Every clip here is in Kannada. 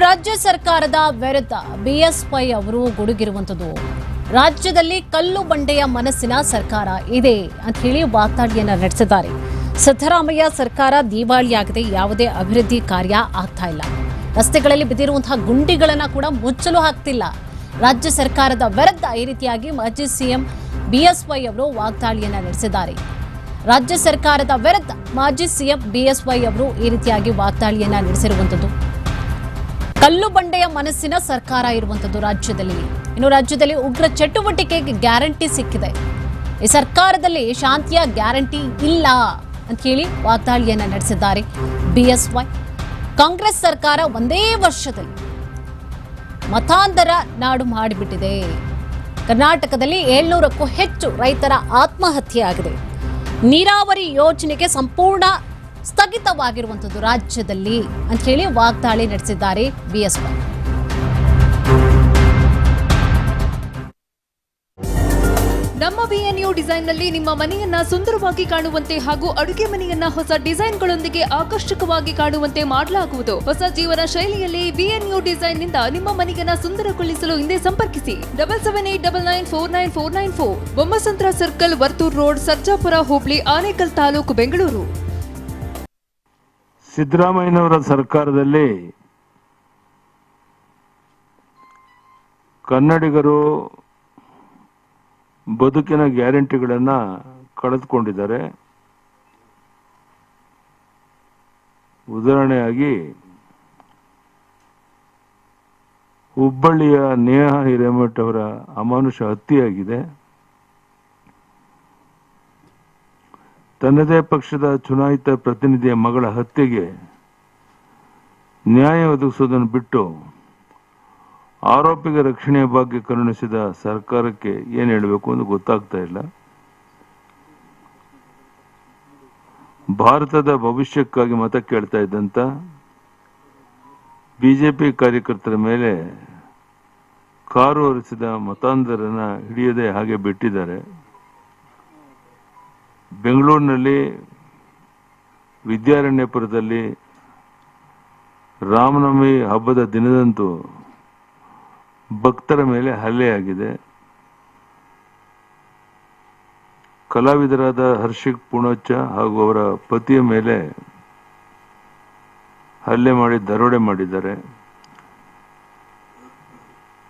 ರಾಜ್ಯ ಸರ್ಕಾರದ ವಿರುದ್ಧ ಬಿಎಸ್ವೈ ಅವರು ಗುಡುಗಿರುವಂಥದ್ದು. ರಾಜ್ಯದಲ್ಲಿ ಕಲ್ಲು ಬಂಡೆಯ ಮನಸ್ಸಿನ ಸರ್ಕಾರ ಇದೆ ಅಂತ ಹೇಳಿ ವಾಗ್ದಾಳಿಯನ್ನ ನಡೆಸಿದ್ದಾರೆ. ಸಿದ್ದರಾಮಯ್ಯ ಸರ್ಕಾರ ದಿವಾಳಿಯಾಗದೆ, ಯಾವುದೇ ಅಭಿವೃದ್ಧಿ ಕಾರ್ಯ ಆಗ್ತಾ ಇಲ್ಲ. ರಸ್ತೆಗಳಲ್ಲಿ ಬಿದ್ದಿರುವಂತಹ ಗುಂಡಿಗಳನ್ನ ಕೂಡ ಮುಚ್ಚಲು ಹಾಕ್ತಿಲ್ಲ ರಾಜ್ಯ ಸರ್ಕಾರದ ವಿರುದ್ಧ ಈ ರೀತಿಯಾಗಿ ಮಾಜಿ ಸಿಎಂ ಬಿಎಸ್ವೈ ಅವರು ವಾಗ್ದಾಳಿಯನ್ನ ನಡೆಸಿದ್ದಾರೆ. ರಾಜ್ಯ ಸರ್ಕಾರದ ವಿರುದ್ಧ ಮಾಜಿ ಸಿಎಂ ಬಿಎಸ್ವೈ ಅವರು ಈ ರೀತಿಯಾಗಿ ವಾಗ್ದಾಳಿಯನ್ನ ನಡೆಸಿರುವಂಥದ್ದು. ಕಲ್ಲು ಬಂಡೆಯ ಮನಸ್ಸಿನ ಸರ್ಕಾರ ಇರುವಂತದ್ದು ರಾಜ್ಯದಲ್ಲಿ. ಇನ್ನು ರಾಜ್ಯದಲ್ಲಿ ಉಗ್ರ ಚಟುವಟಿಕೆಗೆ ಗ್ಯಾರಂಟಿ ಸಿಕ್ಕಿದೆ. ಈ ಸರ್ಕಾರದಲ್ಲಿ ಶಾಂತಿಯ ಗ್ಯಾರಂಟಿ ಇಲ್ಲ ಅಂತ ಹೇಳಿ ವಾಗ್ದಾಳಿಯನ್ನ ನಡೆಸಿದ್ದಾರೆ ಬಿಎಸ್ವೈ. ಕಾಂಗ್ರೆಸ್ ಸರ್ಕಾರ ಒಂದೇ ವರ್ಷದಲ್ಲಿ ಮತಾಂತರ ನಾಡು ಮಾಡಿಬಿಟ್ಟಿದೆ. ಕರ್ನಾಟಕದಲ್ಲಿ ಏಳ್ನೂರಕ್ಕೂ ಹೆಚ್ಚು ರೈತರ ಆತ್ಮಹತ್ಯೆ ಆಗಿದೆ ನೀರಾವರಿ ಯೋಜನೆಗೆ ಸಂಪೂರ್ಣ ಸ್ಥಗಿತವಾಗಿರುವಂಥದ್ದು ರಾಜ್ಯದಲ್ಲಿ ಅಂತ ಹೇಳಿ ವಾಗ್ದಾಳಿ ನಡೆಸಿದ್ದಾರೆ ಬಿಎಸ್ವೈ ನಮ್ಮ ಬಿಎನ್ಯು ಡಿಸೈನ್ನಲ್ಲಿ ನಿಮ್ಮ ಮನೆಯನ್ನ ಸುಂದರವಾಗಿ ಕಾಣುವಂತೆ ಹಾಗೂ ಅಡುಗೆ ಮನೆಯನ್ನ ಹೊಸ ಡಿಸೈನ್ಗಳೊಂದಿಗೆ ಆಕರ್ಷಕವಾಗಿ ಕಾಣುವಂತೆ ಮಾಡಲಾಗುವುದು. ಹೊಸ ಜೀವನ ಶೈಲಿಯಲ್ಲಿ ಬಿಎನ್ಯು ಡಿಸೈನ್ನಿಂದ ನಿಮ್ಮ ಮನೆಯನ್ನ ಸುಂದರಗೊಳಿಸಲು ಹಿಂದೆ ಸಂಪರ್ಕಿಸಿ. Double seven eight double nine four nine four nine four. Bommasandra circle Varthur road, Sarjapura, Hubli, Anekal taluk, Bengaluru. ಸಿದ್ದರಾಮಯ್ಯನವರ ಸರ್ಕಾರದಲ್ಲಿ ಕನ್ನಡಿಗರು ಬದುಕಿನ ಗ್ಯಾರಂಟಿಗಳನ್ನು ಕಳೆದುಕೊಂಡಿದ್ದಾರೆ. ಉದಾಹರಣೆಯಾಗಿ ಹುಬ್ಬಳ್ಳಿಯ ನೇಹಾ ಹಿರೇಮಠ್ ಅವರ ಅಮಾನುಷ ಹತ್ಯೆಯಾಗಿದೆ. ತನ್ನದೇ ಪಕ್ಷದ ಚುನಾಯಿತ ಪ್ರತಿನಿಧಿಯ ಮಗಳ ಹತ್ಯೆಗೆ ನ್ಯಾಯ ಒದಗಿಸುವುದನ್ನು ಬಿಟ್ಟು ಆರೋಪಿಗೆ ರಕ್ಷಣೆಯ ಬಗ್ಗೆ ಕರುಣಿಸಿದ ಸರ್ಕಾರಕ್ಕೆ ಏನು ಹೇಳಬೇಕು ಅಂತ ಗೊತ್ತಾಗ್ತಾ ಇಲ್ಲ. ಭಾರತದ ಭವಿಷ್ಯಕ್ಕಾಗಿ ಮತ ಕೇಳ್ತಾ ಇದ್ದಂತ ಬಿಜೆಪಿ ಕಾರ್ಯಕರ್ತರ ಮೇಲೆ ಕಾರು ಹರಿಸಿದ ಮತಾಂಧರನ್ನ ಹಿಡಿಯದೆ ಹಾಗೆ ಬಿಟ್ಟಿದ್ದಾರೆ. ಬೆಂಗಳೂರಿನಲ್ಲಿ ವಿದ್ಯಾರಣ್ಯಪುರದಲ್ಲಿ ರಾಮನವಮಿ ಹಬ್ಬದ ದಿನದಂತೂ ಭಕ್ತರ ಮೇಲೆ ಹಲ್ಲೆಯಾಗಿದೆ ಕಲಾವಿದರಾದ ಹರ್ಷಿಕ್ ಪುಣಚ್ಚ ಹಾಗೂ ಅವರ ಪತಿಯ ಮೇಲೆ ಹಲ್ಲೆ ಮಾಡಿ ದರೋಡೆ ಮಾಡಿದ್ದಾರೆ.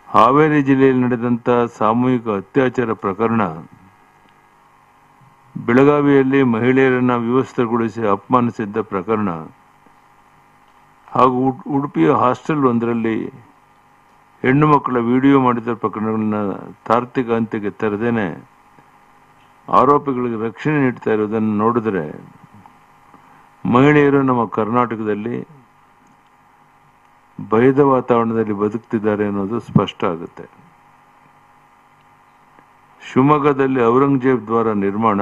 ಹಾವೇರಿ ಜಿಲ್ಲೆಯಲ್ಲಿ ನಡೆದಂತ ಸಾಮೂಹಿಕ ಅತ್ಯಾಚಾರ ಪ್ರಕರಣ ಬೆಳಗಾವಿಯಲ್ಲಿ ಮಹಿಳೆಯರನ್ನು ವ್ಯವಸ್ಥೆಗೊಳಿಸಿ ಅಪಮಾನಿಸಿದ್ದ ಪ್ರಕರಣ ಹಾಗೂ ಉಡ್- ಉಡುಪಿಯ ಹಾಸ್ಟೆಲ್ ಒಂದರಲ್ಲಿ ಹೆಣ್ಣು ಮಕ್ಕಳ ವಿಡಿಯೋ ಮಾಡಿದ ಪ್ರಕರಣಗಳನ್ನು ತಾರ್ತಿಕ ಅಂತ್ಯಕ್ಕೆ ತೆರೆದೇನೆ ಆರೋಪಿಗಳಿಗೆ ರಕ್ಷಣೆ ನೀಡ್ತಾ ಇರೋದನ್ನು ನೋಡಿದರೆ ಮಹಿಳೆಯರು ನಮ್ಮ ಕರ್ನಾಟಕದಲ್ಲಿ ಭಯದ ವಾತಾವರಣದಲ್ಲಿ ಬದುಕ್ತಿದ್ದಾರೆ ಅನ್ನೋದು ಸ್ಪಷ್ಟ ಆಗುತ್ತೆ. ಶಿವಮೊಗ್ಗದಲ್ಲಿ ಔರಂಗಜೇಬ್ ದ್ವಾರ ನಿರ್ಮಾಣ